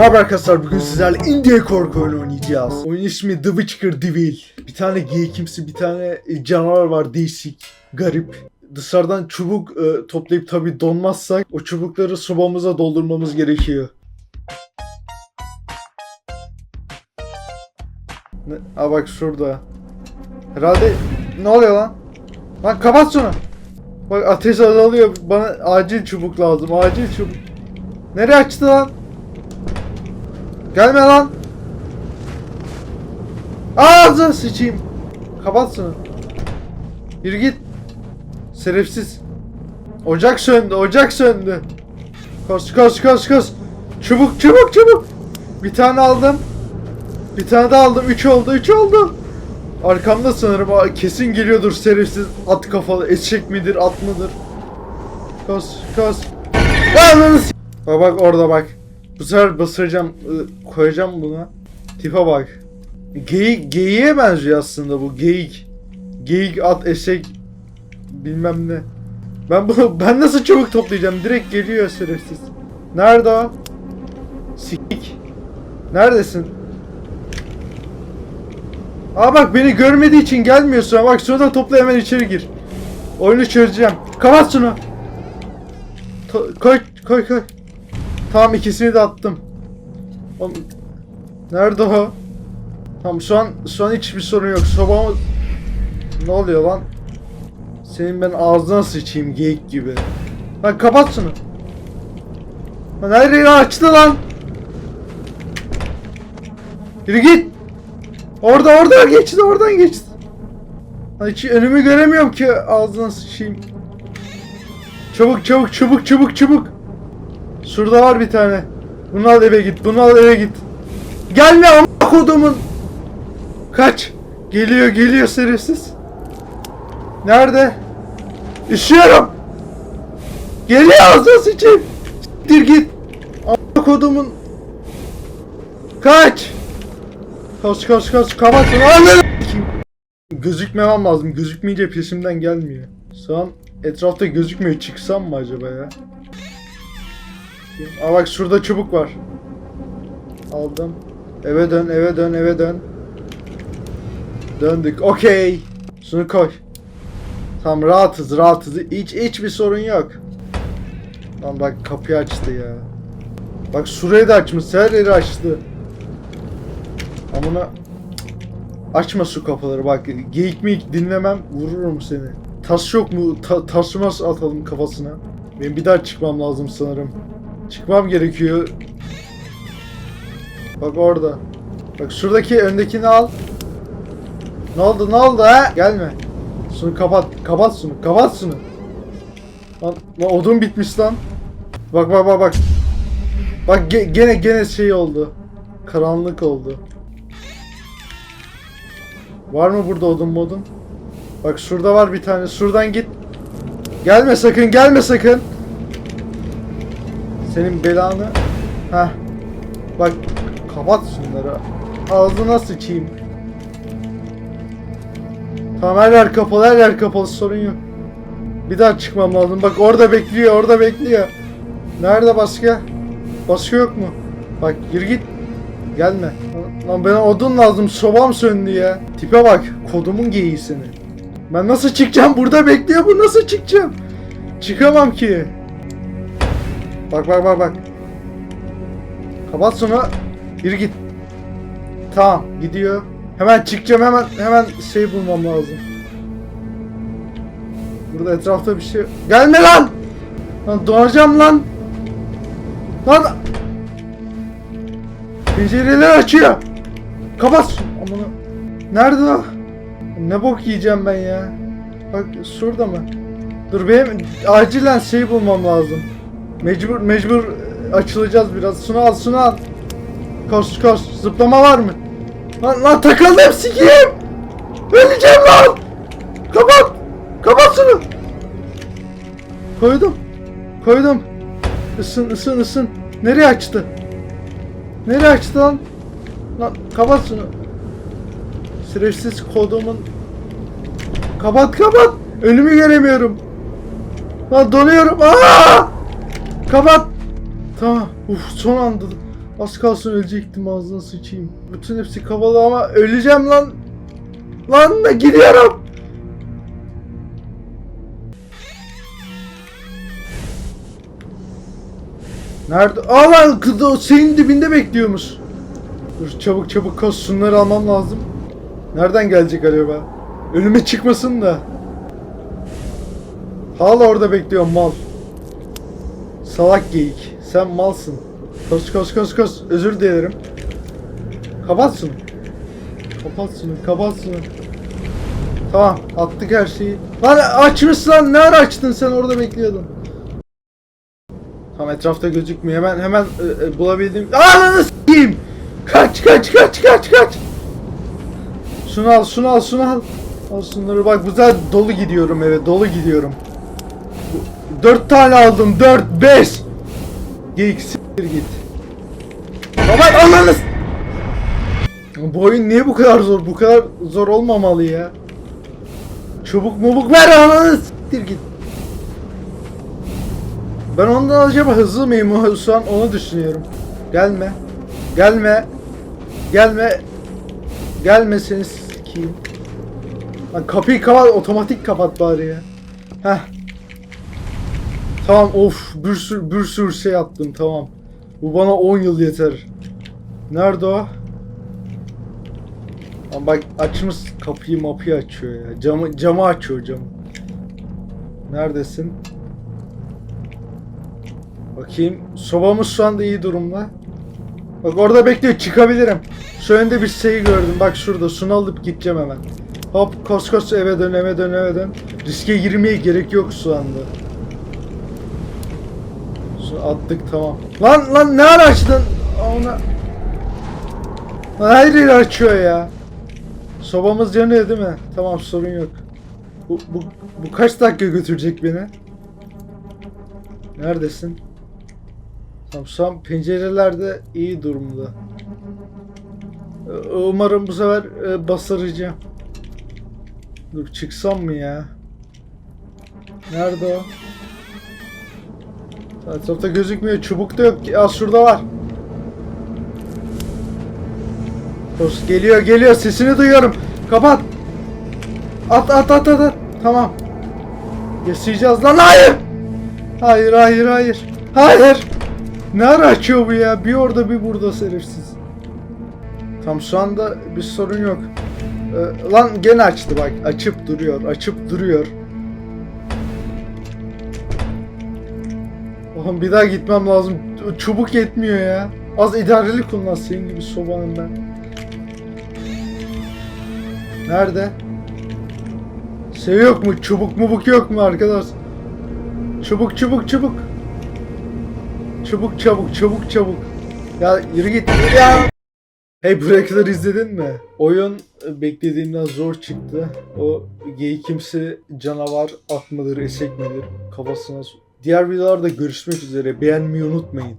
Merhaba arkadaşlar bugün sizlerle Indie korku oyunu oynayacağız. Oyun ismi The Witcher Devil. Bir tane geyikimsi bir tane e, canavar var değişik, garip. Dışarıdan çubuk e, toplayıp tabi donmazsak o çubukları sobamıza doldurmamız gerekiyor. Ne? Aa bak şurada. Herhalde ne oluyor lan? Lan kapat şunu. Bak ateş azalıyor. Bana acil çubuk lazım. Acil çubuk. Nereye açtı lan? Gelme lan. Ağzına sıçayım. Kapat şunu. Yürü git. Şerefsiz. Ocak söndü, ocak söndü. Koş koş koş koş. Çubuk çubuk çubuk. Bir tane aldım. Bir tane daha aldım. Üç oldu, üç oldu. Arkamda sanırım. Kesin geliyordur şerefsiz at kafalı. Eşek midir, at mıdır? Koş koş. Ananı s- Bak bak orada bak. Bu sefer basıracağım, ı, koyacağım buna. Tipe bak. Geyik, geyiğe benziyor aslında bu geyik. Geyik, at, eşek, bilmem ne. Ben bunu, ben nasıl çabuk toplayacağım? Direkt geliyor şerefsiz. Nerede o? Sikik. Neredesin? Aa bak beni görmediği için gelmiyorsun. ha. Bak şuradan topla hemen içeri gir. Oyunu çözeceğim. Kapat şunu. To- koy koy koy. Tamam ikisini de attım. Oğlum, nerede o? Tamam şu an şu an hiçbir sorun yok. Sobamı ne oluyor lan? Senin ben ağzına sıçayım geyik gibi. Lan kapat şunu. Lan her yeri açtı lan. Yürü git. Orada orada geçti oradan geçti. Lan hiç önümü göremiyorum ki ağzına sıçayım. Çabuk çabuk çabuk çabuk çabuk. Şurada var bir tane. Bunu al eve git. Bunu al eve git. Gelme ama kodumun. Kaç. Geliyor geliyor şerefsiz. Nerede? Üşüyorum. Geliyor ağzına sıçayım. Dir git. Ama kodumun. Kaç. Kaç kaç kaç. Kapat s**eyim. Gözükmemem lazım. Gözükmeyince peşimden gelmiyor. Şu an etrafta gözükmüyor. Çıksam mı acaba ya? Aa bak şurada çubuk var. Aldım. Eve dön, eve dön, eve dön. Döndük. Okey. Şunu koy. Tamam rahatız, rahatız. Hiç hiç bir sorun yok. Lan bak kapıyı açtı ya. Bak şurayı da açmış. Her açtı. Amına Açma şu kapıları bak geyik mi dinlemem vururum seni. Taş yok mu? Ta taşımaz atalım kafasına. Benim bir daha çıkmam lazım sanırım. Çıkmam gerekiyor. Bak orada. Bak şuradaki öndekini al. Ne oldu ne oldu ha? Gelme. Şunu kapat. Kapat şunu. Kapat şunu. Lan, lan odun bitmiş lan. Bak bak bak bak. Bak ge- gene gene şey oldu. Karanlık oldu. Var mı burada odun modun? Bak şurada var bir tane. Şuradan git. Gelme sakın, gelme sakın. Senin belanı. Heh. Bak kapat şunları. Ağzına sıçayım. Tamam her yer kapalı, her yer kapalı sorun yok. Bir daha çıkmam lazım. Bak orada bekliyor, orada bekliyor. Nerede başka? Başka yok mu? Bak yürü git. Gelme. Lan bana odun lazım. Sobam söndü ya. Tipe bak. Kodumun geyiği seni. Ben nasıl çıkacağım? Burada bekliyor bu. Nasıl çıkacağım? Çıkamam ki. Bak bak bak bak. Kapat şunu. Yürü git. Tamam gidiyor. Hemen çıkacağım hemen hemen şey bulmam lazım. Burada etrafta bir şey Gelme lan! Lan donacağım lan! Lan! Pencereleri açıyor! Kapat! Amına. Nerede o? Ne bok yiyeceğim ben ya? Bak şurada mı? Dur benim acilen şey bulmam lazım. Mecbur mecbur açılacağız biraz. Şunu al şunu al. Koş koş. Zıplama var mı? Lan lan takıldım sikeyim. Öleceğim lan. Kapat. Kapat şunu. Koydum. Koydum. Isın ısın ısın. Nereye açtı? Nereye açtı lan? Lan kapat şunu. Şerefsiz kodumun. Kapat kapat. Önümü göremiyorum. Lan donuyorum. Aa! Kapat. Tamam. Uf son anda. Az kalsın ölecektim ağzına sıçayım. Bütün hepsi kapalı ama öleceğim lan. Lan da gidiyorum. Nerede? Aa lan kız senin dibinde bekliyormuş. Dur çabuk çabuk koş şunları almam lazım. Nereden gelecek acaba? Önüme çıkmasın da. Hala orada bekliyorum mal. Salak geyik. Sen malsın. Koş koş koş koş. Özür dilerim. Kapat şunu. Kapat. Tamam. Attık her şeyi. Lan açmış lan. Ne ara açtın sen orada bekliyordun. Tam etrafta gözükmüyor. Hemen hemen e, e, bulabildim. Ananı s**eyim. Kaç kaç kaç kaç kaç. Şunu al şunu al şunu al. Al şunları bak bu sefer dolu gidiyorum eve dolu gidiyorum. Dört tane aldım dört beş. Geyik siktir git. Baba ananı s- Bu oyun niye bu kadar zor? Bu kadar zor olmamalı ya. Çubuk mubuk ver ananı siktir git. Ben ondan acaba hızlı mıyım şu an onu düşünüyorum. Gelme. Gelme. Gelme. Gelme seni sikeyim. Lan kapıyı kapat otomatik kapat bari ya. Heh. Tamam of bir sürü bir sürü şey attım tamam. Bu bana 10 yıl yeter. Nerede o? Lan bak açmış kapıyı mapıyı açıyor ya. Camı camı açıyor camı. Neredesin? Bakayım. Sobamız şu anda iyi durumda. Bak orada bekliyor. Çıkabilirim. Şu önde bir şey gördüm. Bak şurada. Şunu alıp gideceğim hemen. Hop kos kos eve dön eve dön eve dön. Riske girmeye gerek yok şu anda. Attık tamam. Lan lan ne ara açtın? Ona... Lan Her yeri açıyor ya. Sobamız yanıyor değil mi? Tamam sorun yok. Bu, bu, bu kaç dakika götürecek beni? Neredesin? Tamam şu an pencerelerde iyi durumda. Ee, Umarım bu sefer e, basaracağım. Dur çıksam mı ya? Nerede o? Etrafta gözükmüyor. Çubuk da yok. Aa şurada var. Dost geliyor geliyor. Sesini duyuyorum. Kapat. At at at at. at. Tamam. Yaşayacağız lan. Hayır. Hayır hayır hayır. Hayır. Ne ara açıyor bu ya? Bir orada bir burada şerefsiz. Tam şu anda bir sorun yok. Ee, lan gene açtı bak. Açıp duruyor. Açıp duruyor. Oğlum bir daha gitmem lazım. Çubuk yetmiyor ya. Az idareli kullan senin gibi sobanın ben. Nerede? Şey yok mu? Çubuk mubuk yok mu arkadaş? Çubuk çubuk çubuk. Çabuk çabuk çabuk çabuk. Ya yürü git ya. Hey kadar izledin mi? Oyun e, beklediğimden zor çıktı. O geyikimsi canavar at mıdır eşek midir kafasına... Diğer videolarda görüşmek üzere. Beğenmeyi unutmayın.